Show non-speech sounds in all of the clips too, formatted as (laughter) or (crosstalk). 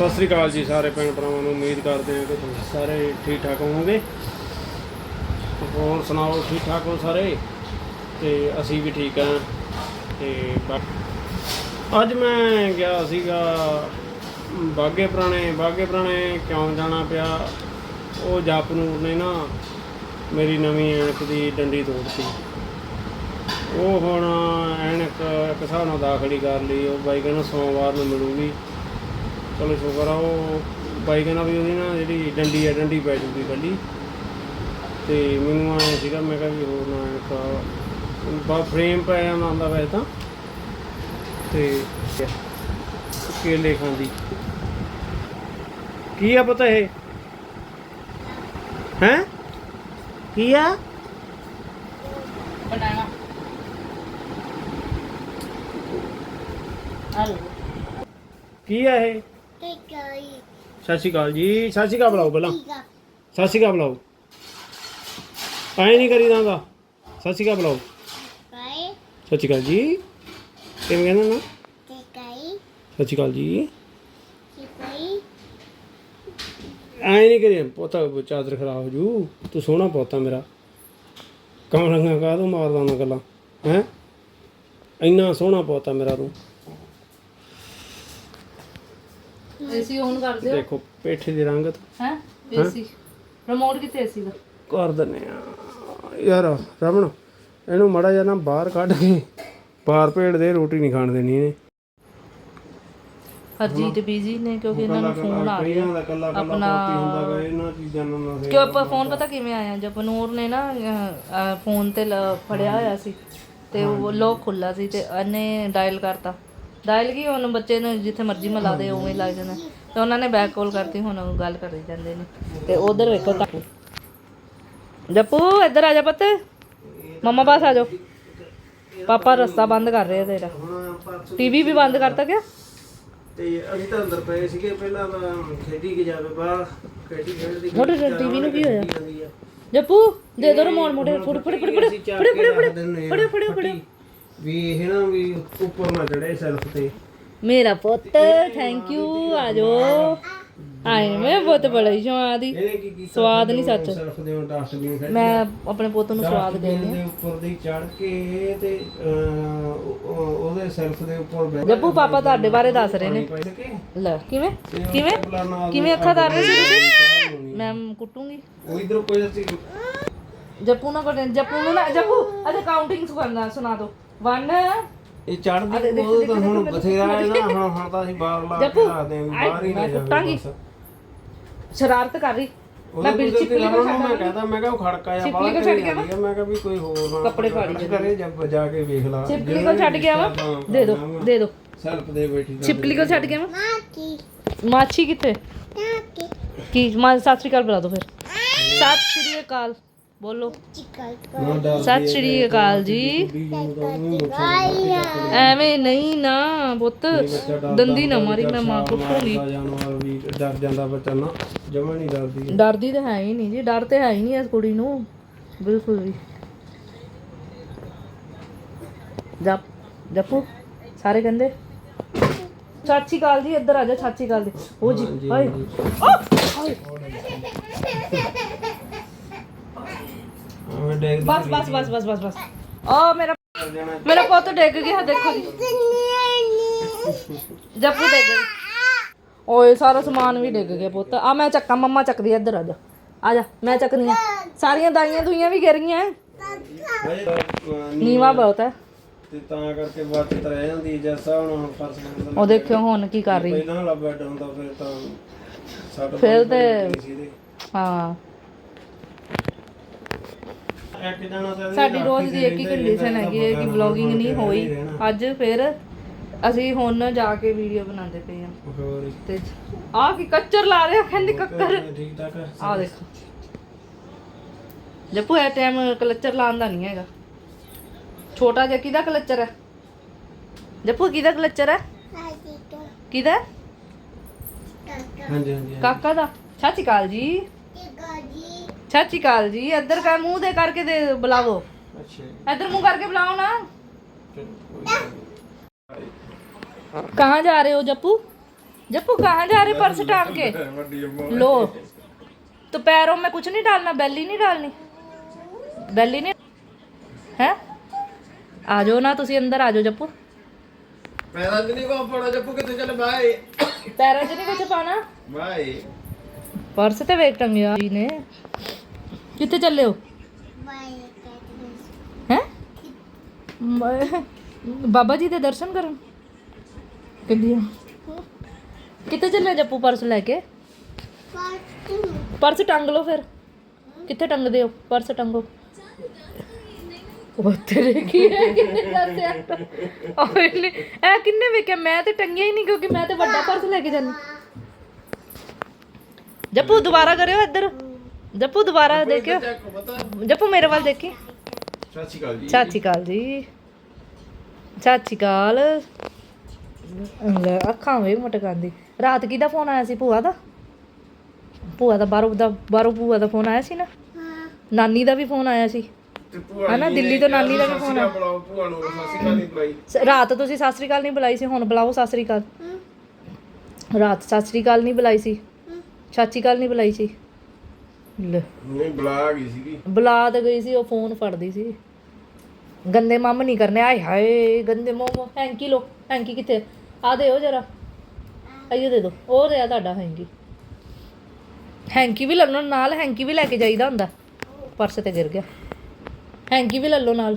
ਸਤਿ ਸ੍ਰੀ ਅਕਾਲ ਜੀ ਸਾਰੇ ਭੈਣ ਭਰਾਵਾਂ ਨੂੰ, ਉਮੀਦ ਕਰਦੇ ਹਾਂ ਕਿ ਤੁਸੀਂ ਸਾਰੇ ਠੀਕ ਠਾਕ ਹੋਵੋਗੇ। ਹੋਰ ਸੁਣਾਓ, ਠੀਕ ਠਾਕ ਹੋ ਸਾਰੇ? ਤੇ ਅਸੀਂ ਵੀ ਠੀਕ ਹਾਂ। ਤੇ ਬਾ- ਅੱਜ ਮੈਂ ਗਿਆ ਸੀਗਾ, ਬਾਗੇ ਪੁਰਾਣੇ ਬਾਗੇ ਪੁਰਾਣੇ ਕਿਉਂ ਜਾਣਾ ਪਿਆ? ਉਹ ਜਾਪਨੂਰ ਨੇ ਨਾ ਮੇਰੀ ਨਵੀਂ ਐਨਕ ਦੀ ਡੰਡੀ ਤੋੜਤੀ। ਉਹ ਹੁਣ ਐਨਕ ਇੱਕ ਹਿਸਾਬ ਨਾਲ ਦਾਖਲੀ ਕਰ ਲਈ, ਉਹ ਬਾਈ ਕਹਿੰਦਾ ਸੋਮਵਾਰ ਨੂੰ ਮਿਲੂਗੀ। ਚਲੋ ਸ਼ੁਕਰ ਆ ਉਹ ਬਾਈ ਕਹਿੰਦਾ ਵੀ ਉਹਦੀ ਨਾ ਜਿਹੜੀ ਡੰਡੀ ਆ ਡੰਡੀ ਪੈ ਜੂਗੀ ਕੱਲੀ ਤੇ ਮੈਨੂੰ ਆਇਆ ਸੀਗਾ ਮੈਂ ਕਿਹਾ ਵੀ ਹੋਰ ਨਾ ਐਨਕ ਬਾ ਫਰੇਮ ਪੈ ਜਾਂਦਾ ਹੁੰਦਾ ਵੈਸੇ ਤਾਂ। ਤੇ ਕੇਲੇ ਖਾਂਦੀ। ਕੀ ਆ ਪਤਾ ਇਹ? ਹੈ? ਕੀ ਆ? ਬਣਾਣਾ ਹਲੋ ਕੀ ਆ ਇਹ? ਸਤਿ ਸ਼੍ਰੀ ਅਕਾਲ ਜੀ। ਸਤਿ ਸ਼੍ਰੀ ਅਕਾਲ ਬੁਲਾਓ ਪਹਿਲਾਂ। ਸਤਿ ਸ਼੍ਰੀ ਅਕਾਲ ਬੁਲਾਓ। ਐਂ ਨਹੀਂ ਕਰੀਦਾਗਾ ਸਤਿ ਸ਼੍ਰੀ ਅਕਾਲ ਬੁਲਾਓ। ਸਤਿ ਸ਼੍ਰੀ ਅਕਾਲ ਜੀ। ਕਿਵੇਂ ਕਹਿੰਦਾ ਨਾ ਸਤਿ ਸ਼੍ਰੀ ਅਕਾਲ ਜੀ। ਐਂ ਨਹੀਂ ਕਰੀ ਪੋਤਾ ਚਾਦਰ ਖਰਾਬ ਹੋ ਜੂ। ਤੂੰ ਸੋਹਣਾ ਪੋਤਾ ਮੇਰਾ। ਕੌਣ ਰੰਗਾ ਕਾ ਤੂੰ ਮਾਰਦਾ ਨਾ ਗੱਲਾਂ? ਹੈ? ਇੰਨਾ ਸੋਹਣਾ ਪੋਤਾ ਮੇਰਾ ਤੂੰ। ਏਸੀ ਔਨ ਕਰ ਦਿਓ। ਦੇਖੋ ਪੇਠੇ ਦੀ ਰੰਗਤ। ਹੈ? ਏਸੀ। ਰਿਮੋਟ ਕਿੱਥੇ ਏਸੀ ਦਾ? ਕਰ ਦਿੰਨੇ ਆ। ਯਾਰ ਰਮਣ ਇਹਨੂੰ ਮੜਾ ਨਾ ਬਾਹਰ ਕੱਢ ਕੇ ਬਾਹਰ ਭੇੜ ਦੇ ਰੋਟੀ ਨਹੀਂ ਖਾਣ ਦੇਣੀ ਇਹਨੇ। ਹਰਜੀਤ ਬੀਜੀ ਨੇ ਕਿਉਂਕਿ ਇਹਨਾਂ ਨੂੰ ਫੋਨ ਆ। ਕੱਲਾ ਆਪਣਾ- ਹੁੰਦਾ ਗਾ ਇਹਨਾਂ ਚੀਜ਼ਾਂ ਨਾਲ ਨਾ ਕਿਉਂ ਆਪਾਂ ਫੋਨ ਪਤਾ ਕਿਵੇਂ ਆਇਆ ਜਪਨੂਰ ਨੇ ਨਾ ਫੋਨ ਤੇ ਫੜਿਆ ਹੋਇਆ ਸੀ ਤੇ ਉਹ ਲੋਕ ਖੁੱਲਾ ਸੀ ਤੇ ਇਹਨੇ ਡਾਇਲ ਕਰਤਾ। ਡਾਇਲ ਕੀ ਹੁਣ ਬੱਚੇ ਨੂੰ ਜਿੱਥੇ ਮਰਜ਼ੀ ਮਿਲਾ ਦੇ ਉਵੇਂ ਹੀ ਲੱਗ ਜਾਂਦਾ। ਤੇ ਉਹਨਾਂ ਨੇ ਬੈਕ ਕਾਲ ਕਰਤੀ ਹੁਣ ਉਹ ਗੱਲ ਕਰੀ ਜਾਂਦੇ ਨੇ। ਤੇ ਉਧਰ ਵੇਖੋ ਤਾਂ ਜੱਪੂ ਇੱਧਰ ਆ ਜਾ ਪੁੱਤ। ਮੰਮਾ ਪਾਸ ਆ ਜਾਓ। ਪਾਪਾ ਰਸਤਾ ਬੰਦ ਕਰ ਰਹੇ ਆ ਤੇਰਾ। ਟੀਵੀ ਵੀ ਬੰਦ ਕਰਤਾ ਕਿਆ ਤੇ ਅਸੀਂ ਤਾਂ ਅੰਦਰ ਪਏ ਸੀਗੇ ਪਹਿਲਾਂ ਖੇਡੀ ਕੇ ਜਾਵੇ ਬਾਹਰ ਖੇਡੀ ਖੇਡਦੀ ਮੋਟਰ ਟੀਵੀ ਨੂੰ ਕੀ ਹੋਇਆ? ਜੱਪੂ ਦੇ ਦੋ ਰਿਮੋਟ ਮੋਟੇ ਫੜ ਫੜ ਫੜ ਫੜ ਅਸੀਂ ਚੱਕ ਫੜ ਕੇ ਫੜ ਵੀ ਇਹ ਨਾ ਵੀ ਉੱਪਰ ਨਾ ਚੜੇ ਸੈਲਫ ਤੇ। ਮੇਰਾ ਪੁੱਤ ਥੈਂਕ ਯੂ ਆ ਜਾਓ। ਆਏ ਮੈਂ ਬਹੁਤ ਬੜਾ ਸਵਾਦ ਹੀ ਇਹਨੇ ਕੀ ਕੀਤਾ ਸਵਾਦ ਨਹੀਂ ਸੱਚ। ਸੈਲਫ ਦੇ ਡਸਟਬਿਨ ਖੇਡ ਮੈਂ ਆਪਣੇ ਪੁੱਤ ਨੂੰ ਸਵਾਦ ਦੇ ਡਸਟਬਿਨ ਦੇ ਉੱਪਰ ਦੀ ਚੜ ਕੇ ਤੇ ਅਹ, ਉਹ- ਉਹ- ਉਹਦੇ ਸੈਲਫ ਦੇ ਉੱਪਰ ਬੈਠ ਜੱਪੂ ਪਾਪਾ ਤੁਹਾਡੇ ਬਾਰੇ ਦੱਸ ਰਹੇ ਨੇ। ਸਕੇ? ਲੈ ਕਿਵੇਂ? ਕਿਵੇਂ? ਕਿਵੇਂ ਅੱਖਾਂ ਕਰ ਰਹੇ ਸੀ? ਤੁਸੀਂ। ਮੈਂ ਕੁੱਟੂੰਗੀ। ਉਹ ਇਧਰ ਕੋਈ ਅਸੀਂ ਜੱਪੂ ਨਾ ਕੋਟੇ ਜੱਪੂ ਨੂੰ ਨਾ ਜੱਪੂ ਅਜੇ ਕਾਊਂਟਿੰਗ ਸੁਣਾ ਸੁਣਾ ਦੋ। 1 ਇਹ ਚੜਦੀ ਉਹ ਤਾਂ ਹੁਣ ਬਥੇਰਾ ਹੈ ਨਾ ਹੁਣ ਹੁਣ ਤਾਂ ਅਸੀਂ ਬਾਹਰ ਲਾ ਕੇ ਜੱਪੂ, ਰੱਖਦੇ ਆਂ ਵੀ ਆਏ, ਬਾਹਰ ਹੀ ਨਾ ਮੈਂ ਜਾਵੇ ਕੁੱਟਾਂਗੀ। ਬਸ। ਸ਼ਰਾਰਤ ਕਰ ਰਹੀ। ਉਹਦੇ ਬਿਲ ਚਿੱਪਲੀ ਨੂੰ ਮੈਂ ਕਹਤਾ ਮੈਂ ਕਿਹਾ ਉਹ ਖੜਕਾ ਜਾਂ ਬਾਹਰ ਕੋ ਛੱਡ ਗਿਆ ਵਾ? ਮੈਂ ਕਿਹਾ ਵੀ ਕੋਈ ਹੋਰ ਨਾ ਕੱਪੜੇ ਫਾੜੀ ਕੁਛ ਕਰੇ ਜਦ ਜਾ ਕੇ ਵੇਖ ਲਾ। ਛਿਪਕਲੀ ਕੋਲ ਛੱਡ ਗਿਆ ਵਾ। ਦੇ ਦੋ ਦੇ ਦੋ। ਸੈਲਫ ਦੇ ਬੈਠੀ ਦਾ ਛਿਪਕਲੀ ਕੋਲ ਛੱਡ ਗਿਆ ਵਾ। ਮਾਛੀ ਕਿੱਥੇ? ਕੀ ਮਾ ਸਤਿ ਸ਼੍ਰੀ ਅਕਾਲ ਬੁਲਾ ਦੋ ਫਿਰ। ਸਤਿ ਸ਼੍ਰੀ ਅਕਾਲ। ਬੋਲੋ। ਸਤਿ ਸ਼੍ਰੀ ਅਕਾਲ ਜੀ। ਐਵੇਂ ਨਹੀਂ ਨਾ ਪੁੱਤ। ਦੰਦੀ ਨਾ ਮਾਰੀ ਮੈਂ ਮਾਂ ਕੁੱਟੂਗੀ ਜਾਨਵਰ ਵੀ ਡਰ ਜਾਂਦਾ ਬੱਚਾ ਨਾ ਜਮਾ ਨਹੀਂ ਡਰਦੀ। ਡਰਦੀ ਤਾਂ ਹੈ ਹੀ ਨਹੀਂ ਜੀ ਡਰ ਤੇ ਹੈ ਹੀ ਨਹੀਂ ਇਸ ਕੁੜੀ ਨੂੰ। ਬਿਲਕੁਲ ਵੀ। ਜਪ ਜਪੂ ਸਾਰੇ ਕਹਿੰਦੇ? ਸ਼੍ਰੀ ਅਕਾਲ ਜੀ ਇੱਧਰ ਆ ਜਾ ਸ਼੍ਰੀ ਅਕਾਲ ਦੀ। ਉਹ ਜੀ ਹਾਏ। (laughs) ਹਾਏ। ਮੈਂ ਡੈਗ ਬਸ ਬਸ ਬਸ ਬਸ ਬਸ ਬਸ। ਆ ਮੇਰਾ ਮੇਰਾ ਪੁੱਤ ਡਿੱਗ ਗਿਆ ਦੇਖੋ ਜੀ। ਜੱਪੂ ਡਿੱਗ ਗਿਆ। ਓਏ ਸਾਰਾ ਸਮਾਨ ਵੀ ਡਿੱਗ ਗਿਆ ਪੁੱਤ। ਆ ਮੈਂ ਚੱਕਾਂ ਮੰਮਾ ਚੱਕਦੀ ਆ, ਇੱਧਰ ਆ ਜਾ। ਆ ਜਾ ਮੈਂ ਚੱਕਦੀ ਆ। ਸਾਰੀਆਂ ਦਾਈਆਂ ਦੁਈਆਂ ਵੀ ਗਿਰ ਗਈਆਂ। ਨੀਵਾ ਬਹੁਤ ਹੈ। ਤੇ ਤਾਂ ਕਰਕੇ ਬਚਤ ਰਹਿ ਜਾਂਦੀ ਹੈ, ਜੈਸਾ ਹੁਣ ਫਰਸ ਬੰਦਾ ਉਹ ਦੇਖਿਓ ਹੁਣ ਕੀ ਕਰ ਰਹੀ। ਪਹਿਲਾਂ ਵਾਲਾ ਬੈੱਡ ਹੁੰਦਾ ਫਿਰ ਤਾਂ ਫਿਰ ਤੇ ਸੀ ਇਹਦੇ। ਹਾਂ। ਇੱਕ ਜਣਾ ਤਾਂ ਸਾਡੀ ਰੋਜ਼ ਦੀ ਇੱਕ ਹੀ ਕੰਡੀਸ਼ਨ ਹੈਗੀ ਹੈ ਕਿ ਵਲੌਗਿੰਗ ਨਹੀਂ ਹੋਈ। ਅੱਜ ਫਿਰ ਅਸੀਂ ਹੁਣ ਜਾ ਕੇ ਵੀਡੀਓ ਬਣਾਉਂਦੇ ਪਏ ਹਾਂ। ਹੋਰ ਤੇ ਆ ਕੀ ਕੱਚਰ ਲਾ ਰਿਹਾ ਕਹਿੰਦੀ ਕੱਕਰ। ਠੀਕ ਠਾਕ ਹੈ ਆ ਦੇਖੋ। ਜੱਪੂ ਇਹ ਟਾਈਮ ਕਲਚਰ ਲਾਉਣ ਦਾ ਨਹੀਂ ਹੈਗਾ। ਛੋਟਾ ਜਿਹਾ ਕਿਹਦਾ ਕਲਚਰ ਹੈ? ਜੱਪੂ ਕਿਹਦਾ ਕਲਚਰ ਹੈ? ਕਿਹਦਾ? ਹਾਂਜੀ ਹਾਂਜੀ ਕਾਕਾ ਦਾ। ਸਤਿ ਸ਼੍ਰੀ ਅਕਾਲ ਜੀ। ਸਤਿ ਸ਼੍ਰੀ ਅਕਾਲ ਜੀ ਇੱਧਰ ਕਾ ਮੂੰਹ ਦੇ ਕਰਕੇ ਦੇ ਬੁਲਾਵੋ ਅੱਛਾ ਇੱਧਰ ਮੂੰਹ ਕਰਕੇ ਬੁਲਾਓ ਨਾ ਚਲੋ, ਕੋਈ ਗੱਲ ਨੀ। ਕਹਾਂ ਜਾ ਰਹੇ ਹੋ ਜੱਪੂ जप्पू कहाँ जा रहे पर्स टांग के ਵੱਡੀ ਅੰਮਾ लो तो पैरों में कुछ नहीं डालना बेली नहीं डालनी बेली नहीं है आ जाओ ना तुसी अंदर आ जाओ जप्पू ਪੈਰਾਂ 'ਚ ਨਹੀਂ ਕੋ ਪੜਾ ਜੱਪੂ ਕਿੱਥੇ ਚੱਲ ਬਾਏ पैरों च नहीं कुछ पाना ਬਾਏ पर्स ते वेग टंगिया जी ने कितने चल रहे हो? बाबा जी के दर्शन कर। कितने चल रहे जप्पू पर्स लैके? पर्स टंग लो फिर। कितने टंग दे पर्स टंगो। जपू दोबारा करो इधर। ਜੱਪੂ ਦੁਬਾਰਾ ਦੇਖਿਓ। ਜੱਪੂ ਮੇਰੇ ਵੱਲ ਦੇਖੀ। ਸਤਿ ਸ਼੍ਰੀ ਅਕਾਲ ਜੀ। ਸਤਿ ਸ਼੍ਰੀ ਅਕਾਲ ਜੀ। ਸਤਿ ਸ਼੍ਰੀ ਅਕਾਲ। ਲੈ ਅੱਖਾਂ ਵੇ ਮਟਕਾਂਦੀ ਰਾਤ ਕਿਹਦਾ ਫੋਨ ਆਇਆ ਸੀ ਭੂਆ ਦਾ? ਭੂਆ ਦਾ ਬਾਹਰੋਂ ਦਾ ਬਾਹਰੋਂ ਭੂਆ ਦਾ ਫੋਨ ਆਇਆ ਸੀ ਨਾ? ਨਾਨੀ ਦਾ ਵੀ ਫੋਨ ਆਇਆ ਸੀ। ਹਨਾ, ਦਿੱਲੀ ਤੋਂ ਨਾਨੀ ਦਾ ਵੀ ਅਕਾਲ ਬੁਲਾਓ ਭੂਆ ਨੂੰ ਸਤਿ ਸ਼੍ਰੀ ਅਕਾਲ ਨਹੀਂ ਬੁਲਾਈ। ਰਾਤ ਤੁਸੀਂ ਸਤਿ ਸ਼੍ਰੀ ਅਕਾਲ ਨਹੀਂ ਬੁਲਾਈ ਸੀ ਹੁਣ ਬੁਲਾਓ ਸਤਿ ਸ਼੍ਰੀ ਅਕਾਲ। ਰਾਤ ਸਤਿ ਸ਼੍ਰੀ ਅਕਾਲ ਨਹੀਂ ਬੁਲਾਈ ਸੀ। ਸਤਿ ਸ਼੍ਰੀ ਅਕਾਲ ਨਹੀਂ ਬੁਲਾਈ ਸੀ। ਲੈ। ਨਹੀਂ ਬੁਲਾ ਗਈ ਸੀਗੀ। ਬੁਲਾ ਤੇ ਗਈ ਸੀ ਉਹ ਫੋਨ ਫੜਦੀ ਸੀ। ਗੰਦੇ ਮੰਮ ਨਹੀਂ ਕਰਨੇ ਆਏ ਹਾਏ ਗੰਦੇ ਮੋਮੋ। ਹੈਂਕੀ ਲੋ ਹੈਂਕੀ ਕਿੱਥੇ ਆ? ਦੇ ਉਹ ਜਰਾ। ਆਈਓ ਦੇ ਦੋ। ਉਹ ਰਿਹਾ ਤੁਹਾਡਾ ਹੈਂਕੀ। ਹੈਂਕੀ ਵੀ ਲੱਲੋ ਨਾਲ ਹੈਂਕੀ ਵੀ ਲੈ ਕੇ ਜਾਈਦਾ ਹੁੰਦਾ। ਪਰਸ ਤੇ ਗਿਰ ਗਿਆ। ਹੈਂਕੀ ਵੀ ਲੱਲੋ ਨਾਲ।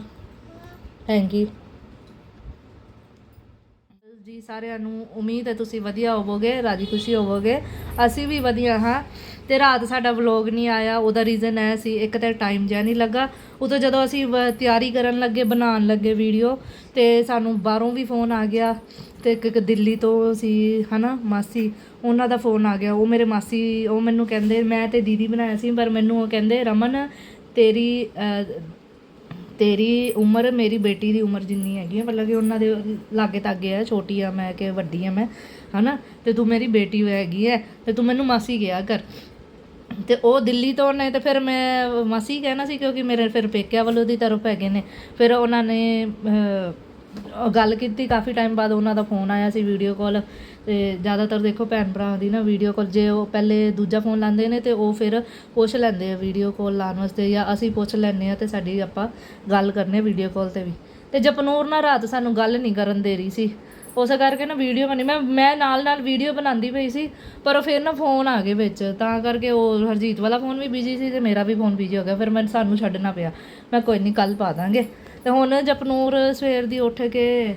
ਹੈਂਕੀ। ਜੀ ਸਾਰਿਆਂ ਨੂੰ ਉਮੀਦ ਹੈ ਤੁਸੀਂ ਵਧੀਆ ਹੋਵੋਗੇ ਰਾਜੀ ਖੁਸ਼ੀ ਹੋਵੋਗੇ। ਅਸੀਂ ਵੀ ਵਧੀਆ ਹਾਂ। ਤੇ ਰਾਤ ਸਾਡਾ ਵਲੌਗ ਨਹੀਂ ਆਇਆ, ਉਹਦਾ ਰੀਜ਼ਨ ਹੈ ਸੀ, ਇੱਕ ਤਾਂ ਟਾਈਮ ਜਿਹਾ ਨਹੀਂ ਲੱਗਾ। ਉਦੋਂ ਜਦੋਂ ਅਸੀਂ ਵ- ਤਿਆਰੀ ਕਰਨ ਲੱਗੇ, ਬਣਾਉਣ ਲੱਗੇ ਵੀਡੀਓ ਤੇ ਸਾਨੂੰ ਬਾਹਰੋਂ ਵੀ ਫੋਨ ਆ ਗਿਆ ਤੇ ਇੱਕ ਇੱਕ ਦਿੱਲੀ ਤੋਂ ਸੀ, ਹਨਾ, ਮਾਸੀ, ਉਹਨਾਂ ਦਾ ਫੋਨ ਆ ਗਿਆ। ਉਹ ਮੇਰੇ ਮਾਸੀ, ਉਹ ਮੈਨੂੰ ਕਹਿੰਦੇ, ਮੈਂ ਤੇ ਦੀਦੀ ਬਣਾਇਆ ਸੀ, ਪਰ ਮੈਨੂੰ ਉਹ ਕਹਿੰਦੇ, ਰਮਨ, ਤੇਰੀ ਤੇਰੀ ਉਮਰ, ਮੇਰੀ ਬੇਟੀ ਦੀ ਉਮਰ ਜਿੰਨੀ ਹੈਗੀ ਹੈ ਮਤਲਬ ਕਿ ਉਹਨਾਂ ਦੇ ਲਾਗੇ ਤਾਗੇ ਹੈ ਛੋਟੀ ਆ ਮੈਂ ਕਿ ਵੱਡੀ ਆ ਮੈਂ, ਹਨਾ, ਤੇ ਤੂੰ ਮੇਰੀ ਬੇਟੀ ਹੈਗੀ ਹੈ, ਤੇ ਤੂੰ ਮੈਨੂੰ ਮਾਸੀ ਗਿਆ ਕਰ। ਤੇ ਉਹ ਦਿੱਲੀ ਤੋਂ ਨੇ ਤੇ ਫਿਰ ਮੈਂ ਮਾਸੀ ਕਹਿਣਾ ਸੀ ਕਿਉਂਕਿ ਮੇਰੇ ਫਿਰ ਪੇਕਿਆਂ ਵੱਲੋਂ ਦੀ ਤਰਫ ਹੈਗੇ ਨੇ। ਫਿਰ ਉਹਨਾਂ ਨੇ ਗੱਲ ਕੀਤੀ। ਕਾਫੀ ਟਾਈਮ ਬਾਅਦ ਉਹਨਾਂ ਦਾ ਫੋਨ ਆਇਆ ਸੀ ਵੀਡੀਓ ਕਾਲ ਤੇ ਜ਼ਿਆਦਾਤਰ ਦੇਖੋ ਭੈਣ ਭਰਾ ਦੀ ਨਾ ਵੀਡੀਓ ਕਾਲ ਜੇ ਉਹ ਪਹਿਲੇ ਦੂਜਾ ਫੋਨ ਲਾਉਂਦੇ ਨੇ ਤੇ ਉਹ ਫਿਰ ਪੁੱਛ ਲੈਂਦੇ ਆ ਵੀਡੀਓ ਕਾਲ ਲਾਉਣ ਵਾਸਤੇ ਜਾਂ ਅਸੀਂ ਪੁੱਛ ਲੈਂਦੇ ਆ ਤੇ ਸਾਡੀ ਆਪਾਂ ਗੱਲ ਕਰਨੇ ਵੀਡੀਓ ਕਾਲ ਤੇ ਵੀ। ਤੇ ਜਪਨੂਰ ਨਾਲ ਰਾਤ ਸਾਨੂੰ ਗੱਲ ਨਹੀਂ ਕਰਨ ਦੇ ਰਹੀ ਸੀ। ਉਸ ਕਰਕੇ ਨਾ ਵੀਡੀਓ ਬਣੀ। ਮੈਂ ਮੈਂ ਨਾਲ ਨਾਲ ਵੀਡੀਓ ਬਣਾਉਂਦੀ ਪਈ ਸੀ ਪਰ ਉਹ ਫਿਰ ਨਾ ਫੋਨ ਆ ਗਏ ਵਿੱਚ। ਤਾਂ ਕਰਕੇ ਉਹ ਹਰਜੀਤ ਵਾਲਾ ਫੋਨ ਵੀ ਬਿਜ਼ੀ ਸੀ ਤੇ ਮੇਰਾ ਵੀ ਫੋਨ ਬਿਜ਼ੀ ਹੋ ਗਿਆ। ਫਿਰ ਮੈਂ ਸਾਨੂੰ ਛੱਡਣਾ ਪਿਆ। ਮੈਂ ਕੋਈ ਨਹੀਂ ਕੱਲ ਪਾ ਦਾਂਗੇ। ਤੇ ਹੁਣ ਜਪਨੂਰ ਸਵੇਰ ਦੀ ਉੱਠ ਕੇ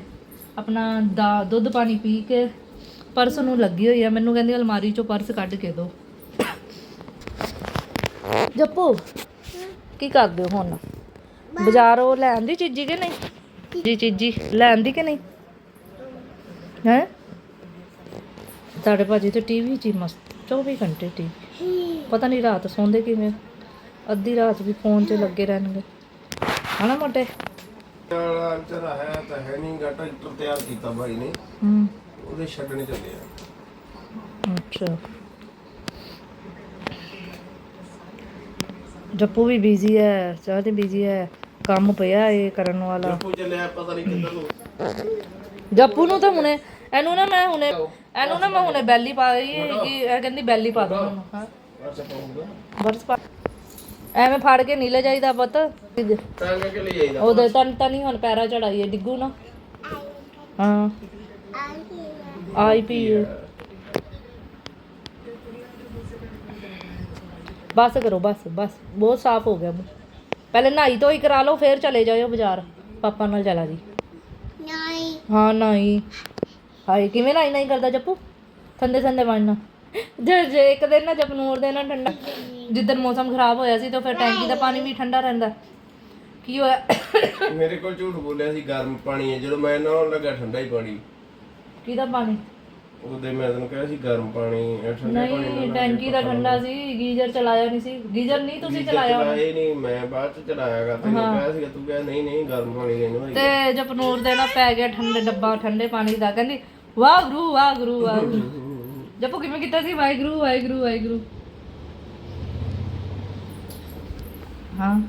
ਆਪਣਾ ਦਾ ਦੁੱਧ ਪਾਣੀ ਪੀ ਕੇ ਪਰਸ ਨੂੰ ਲੱਗੀ ਹੋਈ ਆ। ਮੈਨੂੰ ਕਹਿੰਦੀ ਅਲਮਾਰੀ ਚੋਂ ਪਰਸ ਕੱਢ ਕੇ ਦੋ। ਜੱਪੂ ਕੀ ਕਰਦੇ ਹੋ ਹੁਣ? ਬਾਜ਼ਾਰੋਂ ਲੈਣ ਦੀ ਚੀਜ਼ੀ ਕਿ ਨਹੀਂ? ਜੀ ਚੀਜ਼ੀ ਲੈਣ ਦੀ ਕਿ ਨਹੀਂ? ਹੈ? ਸਾਡੇ ਭਾਜੀ ਤੇ ਟੀਵੀ 'ਚ ਹੀ ਮਸਤ 24 ਘੰਟੇ ਟੀਵੀ। ਪਤਾ ਨਹੀਂ ਰਾਤ ਸੌਂਦੇ ਕਿਵੇਂ। ਅੱਧੀ ਰਾਤ ਵੀ ਫੋਨ 'ਚ ਲੱਗੇ ਰਹਿਣਗੇ। ਹਨਾ ਮੋਟੇ? ਵਾਲਾ ਵਿਚਾਰਾ ਹੈ। ਤਾਂ ਹੈ ਨਹੀਂ ਗਾ ਟਰੈਕਟਰ ਤਿਆਰ ਕੀਤਾ ਭਾਈ ਨੇ ਹੂੰ ਉਹਦੇ ਛੱਡਣੇ ਚੱਲੇ ਆ। ਅੱਛਾ। ਜੱਪੂ ਵੀ ਬਿਜ਼ੀ ਹੈ ਚਾਹਤੇ ਬਿਜ਼ੀ ਹੈ ਕੰਮ ਪਿਆ ਇਹ ਕਰਨ ਵਾਲਾ। ਜੱਪੂ ਚੱਲਿਆ ਪਤਾ ਨਹੀਂ ਕਿੱਧਰ ਨੂੰ। ਜੱਪੂ ਨੂੰ ਤਾਂ ਹੁਣੇ ਇਹਨੂੰ ਨਾ ਮੈਂ ਹੁਣੇ ਇਹਨੂੰ ਨਾ ਮੈਂ ਹੁਣੇ ਬੈਲੀ ਪਾ ਰਹੀ ਕਿ ਇਹ ਕਹਿੰਦੀ ਬੈਲੀ ਪਾ ਦੋ ਹਾਂ ਪਾ ਐਵੇਂ ਫੜ ਕੇ ਨਹੀਂ ਲੈ ਜਾਈਦਾ ਪੁੱਤ ਲੈ ਜਾਈਦਾ। ਉਹਦੇ ਤਨ ਤਾਂ ਨਹੀਂ ਹੁਣ ਪੈਰਾ ਚੜਾਈਏ ਡਿੱਗੂ ਨਾ। ਹਾਂ। ਆਈ ਪੀ ਬਸ ਕਰੋ ਬਸ ਬਸ। ਬਹੁਤ ਸਾਫ਼ ਹੋ ਗਿਆ ਮੂੰਹ। ਪਹਿਲੇ ਨਹਾਈ ਧੋਈ ਕਰਾ ਲਓ ਫੇਰ ਚਲੇ ਜਾਇਓ ਬਾਜ਼ਾਰ। ਪਾਪਾ ਨਾਲ ਚਲਾ ਜੀ। ਹਾਂ ਨਹੀਂ ਹਾਏ ਕਿਵੇਂ ਨਾਈ ਨਹੀਂ ਕਰਦਾ ਜੱਪੂ? ਠੰਡੇ ਪਾਣੀ ਨਾਲ ਜੇ ਜੇ ਇੱਕ ਦਿਨ ਨਾ ਜਪਨੂਰ ਦੇ ਨਾਲ ਠੰਡਾ ਜਿੱਦਣ ਮੌਸਮ ਖਰਾਬ ਹੋਇਆ ਸੀ ਤਾਂ ਫਿਰ ਟੈਂਕੀ ਦਾ ਪਾਣੀ ਵੀ ਠੰਡਾ ਰਹਿੰਦਾ। ਕੀ ਹੋਇਆ? ਮੇਰੇ ਕੋਲ ਝੂਠ ਬੋਲਿਆ ਸੀ ਗਰਮ ਪਾਣੀ ਹੈ। ਜਦੋਂ ਮੈਂ ਨਹਾਉਣ ਲੱਗਾ ਠੰਡਾ ਹੀ ਪਾਣੀ। ਕਿਹਦਾ ਪਾਣੀ? ਉਹਦੇ ਮੈਂ ਤੈਨੂੰ ਕਿਹਾ ਸੀ ਗਰਮ ਪਾਣੀ ਇਹ ਠੰਡੇ ਪਾਣੀ ਨਹੀਂ ਟੈਂਕੀ ਦਾ ਠੰਡਾ ਸੀ ਗੀਜ਼ਰ ਚਲਾਇਆ ਨਹੀਂ ਸੀ। ਗੀਜ਼ਰ ਨਹੀਂ ਤੁਸੀਂ ਚਲਾਇਆ ਹੋਣਾ। ਚਲਾਇਆ ਨਹੀਂ ਮੈਂ ਬਾਅਦ ਚ ਚਲਾਇਆਗਾ ਤੈਨੂੰ ਕਿਹਾ ਸੀਗਾ ਤੂੰ ਕਿਹਾ ਨਹੀਂ ਨਹੀਂ ਗਰਮ ਪਾਣੀ ਭਾਈ ਤੇ ਜਪਨੂਰ ਦੇ ਨਾਲ ਪੈ ਗਿਆ ਠੰਡੇ ਡੱਬਾ ਠੰਡੇ ਪਾਣੀ ਦਾ। ਕਹਿੰਦੀ ਵਾਹਿਗੁਰੂ ਵਾਹਿਗੁਰੂ ਵਾਹਿਗੁਰੂ। ਜਪੂ ਕਿਵੇਂ ਕੀਤਾ ਸੀ? ਵਾਹਿਗੁਰੂ ਵਾਹਿਗੁਰੂ ਵਾਹਿਗੁਰੂ। ਹਾਂ।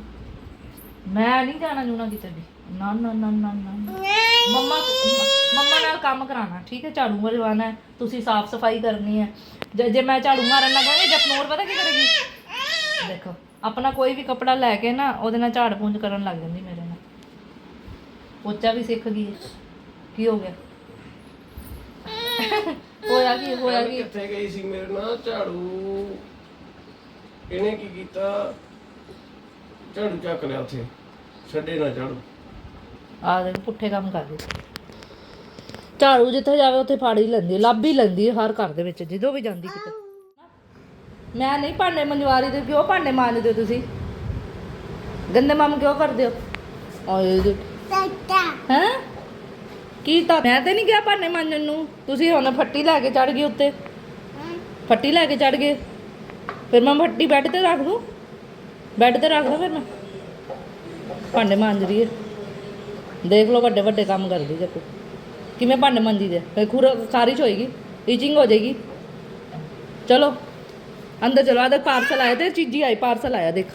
ਮੈਂ ਨਹੀਂ ਜਾਣਾ ਜੂਣਾ ਕਿਤੇ ਵੀ। ਨਾ ਨਾ ਨਾ ਨਾ ਨਾ। ਮੰਮਾ ਮੰਮਾ ਨਾਲ ਕੰਮ ਕਰਾਣਾ ਠੀਕ ਹੈ? ਝਾੜੂ ਮਰਵਾਣਾ ਤੁਸੀਂ ਸਾਫ਼ ਸਫ਼ਾਈ ਕਰਨੀ ਹੈ। ਜੇ ਮੈਂ ਝਾੜੂ ਮਾਰਨ ਲੱਗਾਂਗੀ ਜਪਨੂਰ ਪਤਾ ਕੀ ਕਰੇਗੀ? ਦੇਖੋ, ਆਪਣਾ ਕੋਈ ਵੀ ਕਪੜਾ ਲੈ ਕੇ ਨਾ, ਉਹਦੇ ਨਾਲ ਝਾੜ ਪੂੰਝ ਕਰਨ ਲੱਗ ਜਾਂਦੀ ਮੇਰੇ ਨਾਲ। ਪੋਚਾ ਵੀ ਸਿੱਖ ਗਈ ਕੀ ਹੋ ਗਿਆ? ਹੋਇਆ ਕੀ ਹੋਇਆ ਕੀ? ਕਿੱਥੇ ਗਈ ਸੀ? ਮੇਰੇ ਨਾਲ ਝਾੜੂ। ਇਹਨੇ ਕੀ ਕੀਤਾ? ਝਾੜੂ ਚੱਕ ਲਿਆ ਉੱਥੇ। ਛੱਡੇ ਨਾ ਝਾੜੂ। ਆ ਦੇ ਪੁੱਠੇ ਕੰਮ ਕਰਦੀ ਝਾੜੂ ਜਿੱਥੇ ਜਾਵੇ ਉੱਥੇ ਫਾੜ ਹੀ ਲੈਂਦੀ ਲੱਭ ਹੀ ਲੈਂਦੀ ਹਰ ਘਰ ਦੇ ਵਿੱਚ ਜਦੋਂ ਵੀ ਜਾਂਦੀ ਕਿਤੇ। ਮੈਂ ਨਹੀਂ ਭਾਂਡੇ ਮੰਜਵਾਰੀ ਤੇ ਕਿਉਂ ਭਾਂਡੇ ਮਾਂਜਦੇ ਹੋ ਤੁਸੀਂ? ਗੰਦੇ ਮਾਮ ਕਿਉਂ ਕਰਦੇ ਹੋ? ਆਏ ਦੇ ਹੈਂ? ਕੀ ਤਾਂ, ਮੈਂ ਤੇ ਨਹੀਂ ਗਿਆ ਭਾਂਡੇ ਮਾਂਜਣ ਨੂੰ। ਤੁਸੀਂ ਹੁਣ ਫੱਟੀ ਲੈ ਕੇ ਚੜ ਗਏ ਉੱਤੇ। ਫੱਟੀ ਲੈ ਕੇ ਚੜ ਗਏ। ਫਿਰ ਮੈਂ ਫੱਟੀ ਬੈੱਡ ਤੇ ਰੱਖ ਦੂੰ। ਬੈੱਡ ਤੇ ਰੱਖ ਦੂੰ ਫਿਰ ਮੈਂ। ਭਾਂਡੇ ਮਾਂਜ ਰਹੀ ਹੈ ਦੇਖ ਲਓ ਵੱਡੇ ਵੱਡੇ ਕੰਮ ਕਰਦੀ ਜੱਕੂ ਕਿਵੇਂ ਭਾਂਡੇ ਮਾਂਜੀ ਦੇ ਫਿਰ ਖੁਰ ਖਾਰਿਸ਼ ਹੋਏਗੀ। ਈਚਿੰਗ ਹੋ ਜਾਏਗੀ। ਚਲੋ, ਅੰਦਰ ਚਲੋ। ਆ ਦੇਖ ਪਾਰਸਲ ਆਇਆ ਤੇ ਚੀਜ਼ੀ ਆਈ ਪਾਰਸਲ ਆਇਆ ਦੇਖ।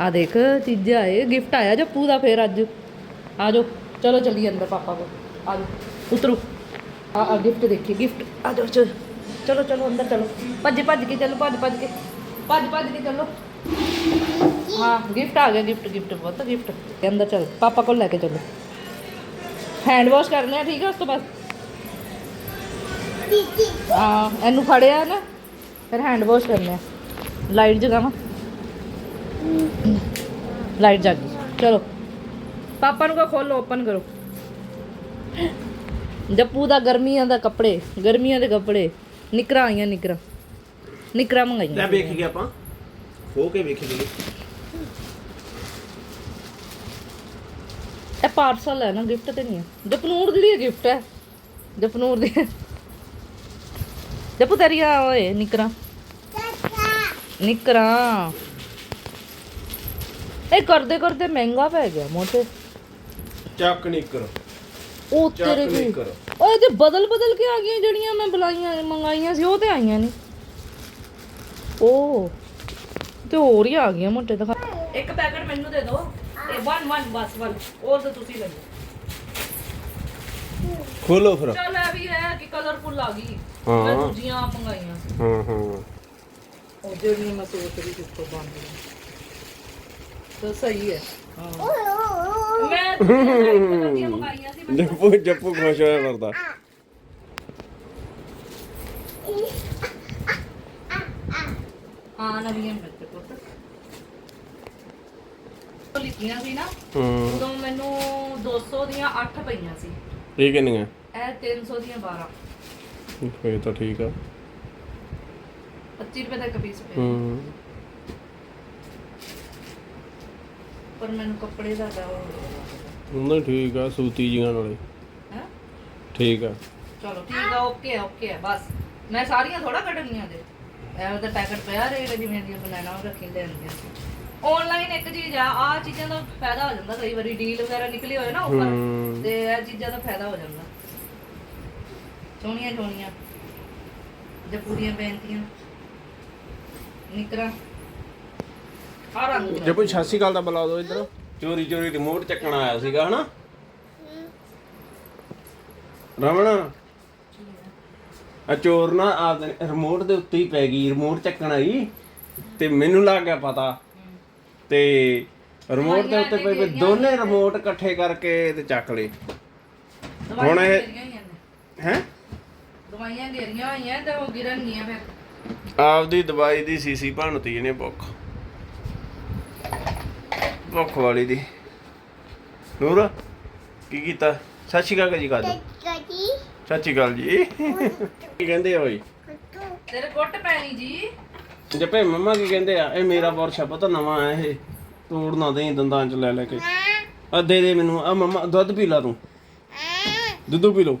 ਆ ਦੇਖ, ਚੀਜ਼ੇ ਆਏ ਗਿਫਟ ਆਇਆ ਜੱਪੂ ਦਾ ਫੇਰ ਅੱਜ। ਆ ਜਾਓ। ਚਲੋ ਚੱਲੀਏ ਅੰਦਰ ਪਾਪਾ ਕੋਲ। ਆ ਜਾਓ ਉਤਰੋ ਆ ਆ ਗਿਫਟ ਦੇਖੀ ਗਿਫਟ ਆ ਜਾਓ ਚਲੋ ਚਲੋ ਚਲੋ ਅੰਦਰ ਚਲੋ ਭੱਜ ਭੱਜ ਕੇ ਚਲੋ ਭੱਜ ਭੱਜ ਕੇ ਭੱਜ ਭੱਜ ਕੇ ਚਲੋ ਹਾਂ ਗਿਫਟ ਆ ਗਿਆ ਗਿਫਟ ਗਿਫਟ ਬਹੁਤ ਗਿਫਟ ਅੰਦਰ ਚਲ ਪਾਪਾ ਕੋਲ ਲੈ ਕੇ ਚਲੋ ਹੈਂਡ ਵਾਸ਼ ਕਰਨੇ ਆ ਠੀਕ ਹੈ ਉਸ ਤੋਂ ਬਾਅਦ ਹਾਂ ਇਹਨੂੰ ਫੜਿਆ ਨਾ ਫਿਰ ਹੈਂਡ ਵਾਸ਼ ਕਰਨੇ ਆ ਲਾਈਟ ਜਗਾਵਾਂ ਲਾਈਟ ਜਗ ਗਈ ਚਲੋ ਪਾਪਾ ਨੂੰ ਕਹੋ ਖੋਲੋ ਓਪਨ ਕਰੋ ਜੱਪੂ ਦਾ ਗਰਮੀਆਂ ਦਾ ਕੱਪੜੇ ਗਰਮੀਆਂ ਦੇ ਕੱਪੜੇ। ਨਿਕਰਾਂ ਆਈਆਂ ਨਿਕਰਾਂ। ਨਿਕਰਾਂ ਮੰਗਾਈਆਂ। ਲੈ ਵੇਖ ਗਿਆ ਆਪਾਂ। ਹੋ ਕੇ ਵੇਖ ਲਈਏ ਇਹ ਪਾਰਸਲ ਹੈ ਨਾ ਗਿਫਟ ਤੇ ਨਹੀਂ ਹੈ। ਜਪਨੂਰ ਦੀ ਗਿਫਟ ਹੈ। ਜਪਨੂਰ ਦੀ। ਜਪੂ ਤੇਰੀਆਂ ਓਏ ਨਿਕਰਾਂ। ਨਿਕਰਾਂ। ਇਹ ਕਰਦੇ ਕਰਦੇ ਮਹਿੰਗਾ ਪੈ ਗਿਆ ਮੋਟੇ। ਚੱਕ ਨਿਕਰ। ਉਹ ਤੇਰੇ ਕੀ ਓਏ ਤੇ ਬਦਲ ਬਦਲ ਕੇ ਆ ਗਈਆਂ ਜਿਹੜੀਆਂ ਮੈਂ ਬੁਲਾਈਆਂ ਮੰਗਾਈਆਂ ਸੀ ਉਹ ਤੇ ਆਈਆਂ ਨਹੀਂ ਉਹ ਤੇ ਹੋਰ ਹੀ ਆ ਗਈਆਂ ਮੋਟੇ ਦਿਖਾ। ਇੱਕ ਪੈਕਟ ਮੈਨੂੰ ਦੇ ਦਿਓ ਇਹ ਵਨ ਵਨ ਬਸ ਵਨ ਉਹ ਤਾਂ ਤੁਸੀਂ ਲੈ ਲਓ ਖੋਲੋ ਫਿਰ। ਚੱਲ ਇਹ ਵੀ ਹੈ ਕਿ ਕਲਰਫੁਲ ਆ ਗਈ। ਹਾਂ। ਮੈਂ ਦੂਜੀਆਂ ਮੰਗਾਈਆਂ। ਸੀ ਹਾਂ ਹਾਂ। ਉਹ ਜਿਹੜੀਆਂ ਮੈਂ ਸੋਚ ਰਹੀ ਸੀ ਤੋਂ ਬੰਦ ਤਾਂ ਸਹੀ ਹੈ। ਹਾਂ। ਮੈਂ ਦੀਆਂ ਮੰਗਾਈਆਂ ਸੀ ਮੈਂ ਜੱਪੂ ਜੱਪੂ ਖੁਸ਼ ਹੋਇਆ ਵਰਦਾ ਹਾਂ ਨਵੀਆਂ ਮਿਲਤੇ ਪੁੱਤ ਲਿਖੀਆਂ ਸੀ ਨਾ ਹਾਂ। ਉਦੋਂ ਮੈਨੂੰ 200 ਦੀਆਂ 8 ਪਈਆਂ ਸੀ। ਇਹ ਕਿੰਨੀਆਂ? ਇਹ 300 ਦੀਆਂ 12 ਫੇਰ ਤਾਂ ਠੀਕ ਆ। 25 ਰੁਪਏ ਦਾ ਇੱਕ ਪੀਸ ਪਿਆ ਹੂੰ। ਪਰ ਮੈਨੂੰ ਕੱਪੜੇ ਦਾ ਦਾ ਉਹਨਾਂ ਠੀਕ ਆ ਸੂਤੀ ਜੀਆਂ ਨਾਲੇ। ਹੈ? ਠੀਕ ਆ। ਚਲੋ ਠੀਕ ਆ ਓਕੇ ਆ ਓਕੇ ਆ ਬਸ। ਮੈਂ ਸਾਰੀਆਂ ਥੋੜਾ ਕੱਢਣੀਆਂ ਜੇ। ਐਵੇਂ ਤਾਂ ਪੈਕਟ ਪਿਆ ਰਹੇਗਾ ਜਿਵੇਂ ਦੀਆਂ ਬਨਾਣਾ ਉਹ ਰੱਖੀ ਲੈਣਗੇ ਆਨਲਾਈਨ ਇੱਕ ਚੀਜ਼ ਆ ਆ ਚੀਜ਼ਾਂ ਦਾ ਫਾਇਦਾ ਹੋ ਜਾਂਦਾ ਕਈ ਵਾਰੀ ਡੀਲ ਵਗੈਰਾ ਨਿਕਲੀ ਹੋਏ ਨਾ ਉੱਪਰ ਤੇ ਇਹ ਚੀਜ਼ਾਂ ਦਾ ਫਾਇਦਾ ਹੋ ਜਾਂਦਾ। ਸੋਹਣੀਆਂ ਸੋਹਣੀਆਂ ਜੇ ਪੂਰੀਆਂ ਬੇਨਤੀਆਂ ਨਿਕਰਾਂ। ਜੇ ਕੋਈ 86 ਗੱਲ ਦਾ ਬੁਲਾ ਦਿਓ ਇੱਧਰ। ਚੋਰੀ ਚੋਰੀ ਰਿਮੋਟ ਚੱਕਣ ਆਇਆ ਸੀਗਾ ਹਨਾ? ਰਮਣ ਆ ਚੋਰ ਨਾ ਆ ਰਿਮੋਟ ਦੇ ਉੱਤੇ ਹੀ ਪੈ ਗਈ ਰਿਮੋਟ ਚੱਕਣ ਆਈ ਤੇ ਮੈਨੂੰ ਲੱਗ ਗਿਆ ਪਤਾ। ਤੇ ਰਿਮੋਟ ਦੇ ਉੱਤੇ ਪਏ ਪਏ ਦੋਨੇ ਰਿਮੋਟ ਇਕੱਠੇ ਕਰਕੇ ਤੇ ਚੱਕ ਲਏ। ਹੁਣ ਇਹ- ਹੈ? ਦਵਾਈਆਂ ਗੇਰੀਆਂ ਹੋਈਆਂ ਤੇ ਉਹ ਗਿਰਨਗੀਆਂ ਫਿਰ। ਆਪਦੀ ਦਵਾਈ ਦੀ ਸੀਸੀ ਭੰਨਤੀ ਇਹਨੇ ਭੁੱਖ। ਭੁੱਖ ਵਾਲੀ ਦੀ। ਨੂਰ ਕੀ ਕੀਤਾ? ਸਤਿ ਸ਼੍ਰੀ ਅਕਾਲ ਜੀ ਕਰ ਦੋ ਸਤਿ ਸ਼੍ਰੀ ਅਕਾਲ ਜੀ। ਕੀ ਕਹਿੰਦੇ ਓਏ ਤੇਰੇ ਗੁੱਟ ਪੈਣੀ ਜੀ। ਜੱਪੇ ਮੰਮਾ ਕੀ ਕਹਿੰਦੇ ਆ ਇਹ ਮੇਰਾ ਬੋਰਸ਼ਾ ਪਤਾ ਨਵਾਂ ਆ ਇਹ। ਤੋੜਨਾ ਦੇਈ ਦੰਦਾਂ ਚ ਲੈ ਲੈ ਕੇ। ਆ ਦੇ ਦੇ ਮੈਨੂੰ ਆ ਮੰਮਾ ਦੁੱਧ ਪੀ ਲਾ ਤੂੰ। ਦੁੱਧ ਪੀ ਲਓ।